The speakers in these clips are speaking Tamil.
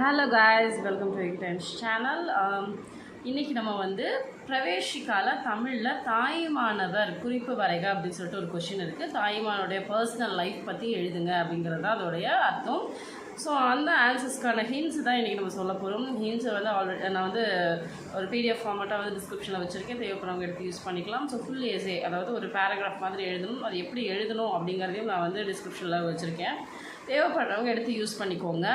Hello guys welcome to Times channel இன்றைக்கி நம்ம வந்து பிரவேசிக்கால தமிழில் தாய்மானவர் குறிப்பு வரைக அப்படின்னு சொல்லிட்டு ஒரு கொஷின் இருக்குது தாய்மானுடைய பர்சனல் லைஃப் பற்றி எழுதுங்க அப்படிங்கிறது தான் அதோடைய அர்த்தம். ஸோ அந்த ஆன்சர்ஸ்க்கான ஹின்ஸ் தான் இன்றைக்கி நம்ம சொல்ல போகிறோம் ஹின்ஸை வந்து ஆல்ரெடி நான் வந்து ஒரு பிடிஎஃப் ஃபார்மேட்டாக வந்து டிஸ்கிரிப்ஷனில் வச்சுருக்கேன். தேவைப்படுறவங்க எடுத்து யூஸ் பண்ணிக்கலாம். ஸோ ஃபுல் ஏசே அதாவது ஒரு பேராகிராஃப் மாதிரி எழுதணும். அது எப்படி எழுதணும் அப்படிங்கிறதையும் நான் வந்து டிஸ்கிரிப்ஷனில் வச்சுருக்கேன். தேவைப்படுறவங்க எடுத்து யூஸ் பண்ணிக்கோங்க.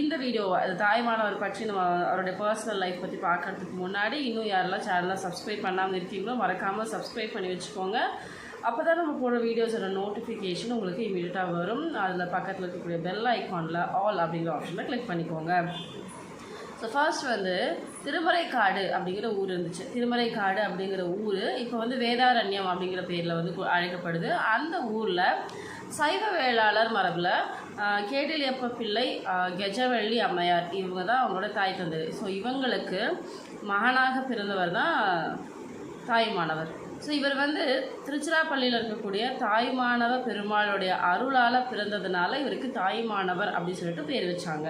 இந்த வீடியோ அது தாய்மானவர் பற்றி நம்ம அவருடைய பர்சனல் லைஃப் பற்றி பார்க்கறதுக்கு முன்னாடி இன்னும் யாரெல்லாம் சேனலை சப்ஸ்கிரைப் பண்ணாமல் இருக்கீங்களோ மறக்காமல் சப்ஸ்கிரைப் பண்ணி வச்சுக்கோங்க. அப்போ தான் நம்ம போடுற வீடியோஸோட நோட்டிஃபிகேஷன் உங்களுக்கு இமீடியட்டாக வரும். அதில் பக்கத்தில் இருக்கக்கூடிய பெல் ஐக்கானில் ஆல் அப்படிங்கிற ஆப்ஷனில் கிளிக் பண்ணிக்கோங்க. ஸோ ஃபர்ஸ்ட் வந்து திருமறைக்காடு அப்படிங்கிற ஊர் இருந்துச்சு. திருமறைக்காடு அப்படிங்கிற ஊர் இப்போ வந்து வேதாரண்யம் அப்படிங்கிற பேரில் வந்து அழைக்கப்படுது. அந்த ஊரில் சைவ வேளாளர் மரபில் கேடிலியப்ப பிள்ளை கெஜவள்ளி அம்மையார். இவங்க தான் அவங்களோட தாய் தந்தை. ஸோ இவங்களுக்கு மகனாக பிறந்தவர் தான் தாய்மானவர் ஸோ இவர் வந்து திருச்சிராப்பள்ளியில் இருக்கக்கூடிய தாய்மானவ பெருமாளுடைய அருளால் பிறந்ததுனால இவருக்கு தாய்மானவர் அப்படின்னு சொல்லிட்டு பேர் வச்சாங்க.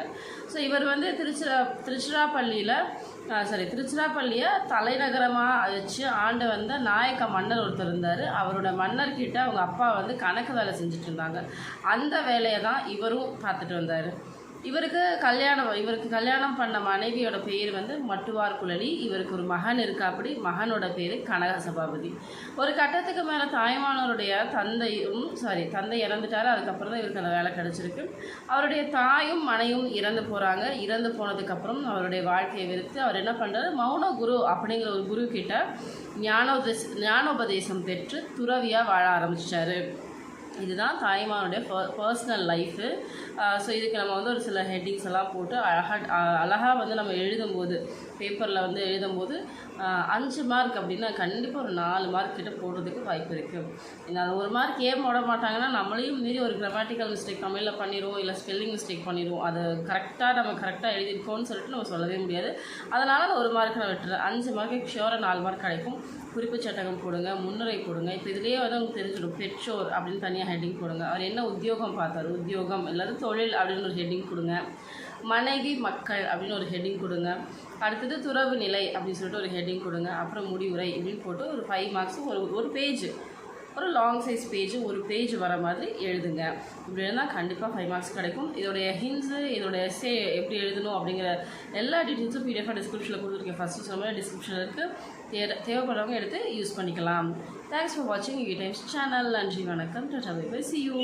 ஸோ இவர் வந்து திருச்சிரா திருச்சிராப்பள்ளியில் சாரி திருச்சிராப்பள்ளியை தலைநகரமாக வச்சு ஆண்டு வந்த நாயக்க மன்னர் ஒருத்தர் இருந்தார். அவரோட மன்னர்கிட்ட அவங்க அப்பா வந்து கணக்கு வேலை செஞ்சுட்டு இருந்தாங்க. அந்த வேலையை தான் இவரும் பார்த்துட்டு வந்தார். இவருக்கு கல்யாணம் இவருக்கு கல்யாணம் பண்ண மனைவியோட பேர் வந்து மட்டுவார் குழலி. இவருக்கு ஒரு மகன் இருக்கா அப்படி. மகனோட பேர் கனக சபாபதி ஒரு கட்டத்துக்கு மேலே தாய்மானவருடைய தந்தையும் சாரி தந்தை இறந்துட்டாரு. அதுக்கப்புறம் தான் இவருக்கு அந்த வேலை கிடச்சிருக்கு. அவருடைய தாயும் மனையும் இறந்து போகிறாங்க இறந்து போனதுக்கப்புறம் அவருடைய வாழ்க்கையை வெறுத்து அவர் என்ன பண்ணுறாரு மௌன குரு அப்படிங்கிற ஒரு குரு கிட்ட ஞானோபதேச ஞானோபதேசம் பெற்று துறவியாக வாழ ஆரம்பிச்சிட்டாரு. இதுதான் தாய்மானுடைய பர்சனல் லைஃபு ஸோ இதுக்கு நம்ம வந்து ஒரு சில ஹெட்டிங்ஸ் எல்லாம் போட்டு அழகாக அழகாக வந்து நம்ம எழுதும்போது பேப்பரில் வந்து எழுதும்போது அஞ்சு மார்க் அப்படின்னா கண்டிப்பாக ஒரு நாலு மார்க் கிட்ட போடுறதுக்கு வாய்ப்பு இருக்குது இந்த அது ஒரு மார்க் ஏன் போட மாட்டாங்கன்னா நம்மளையும் மீறி ஒரு கிராமட்டிக்கல் மிஸ்டேக் தமிழில் பண்ணிடுவோம் இல்லை ஸ்பெல்லிங் மிஸ்டேக் பண்ணிடுவோம். அது கரெக்டாக நம்ம கரெக்டாக எழுதியிருக்கோம்னு சொல்லிட்டு நம்ம சொல்லவே முடியாது. அதனால் அந்த ஒரு மார்க் நான் விட்டுறேன் அஞ்சு மார்க்கு ஷியோராக நாலு மார்க் கிடைக்கும். குறிப்பு சட்டகம் போடுங்க முன்னுரை போடுங்க. இப்போ இதுலேயே வந்து உங்களுக்கு தெரிஞ்சிடும் பெற்றோர் அப்படின்னு தனியாக ஹெட்டிங் போடுங்க. அவர் என்ன உத்தியோகம் பார்த்தார்? உத்தியோகம் இல்லாத தொழில் அப்படின்னு ஒரு ஹெட்டிங் கொடுங்க. மனைவி மக்கள் அப்படின்னு ஒரு ஹெட்டிங் கொடுங்க. அடுத்தது துறவு நிலை அப்படின்னு சொல்லிட்டு ஒரு ஹெட்டிங் கொடுங்க. அப்புறம் முடிவுரை இப்படின்னு போட்டு ஒரு ஃபைவ் மார்க்ஸ் ஒரு ஒரு பேஜ் ஒரு லாங் சைஸ் பேஜ் ஒரு பேஜ் வர மாதிரி எழுதுங்க. இப்படி இருந்தால் கண்டிப்பாக ஃபைவ் மார்க்ஸ் கிடைக்கும். இதோடைய ஹின்ஸு இதோடைய எஸ்ஸே எப்படி எழுதணும் அப்படிங்கிற எல்லா டீட்டெயில்ஸும் பிடிஎஃபாக டிஸ்கிரிப்ஷனில் கொடுத்துருக்கேன். ஃபஸ்ட்டு சொன்ன மாதிரி டிஸ்கிரிப்ஷனில் இருக்குது தே தேவைப்படுறவங்க எடுத்து யூஸ் பண்ணிக்கலாம். தேங்க்ஸ் ஃபார் வாட்சிங் யூ டைம்ஸ் சேனல் நன்றி வணக்கம். Tata bye see you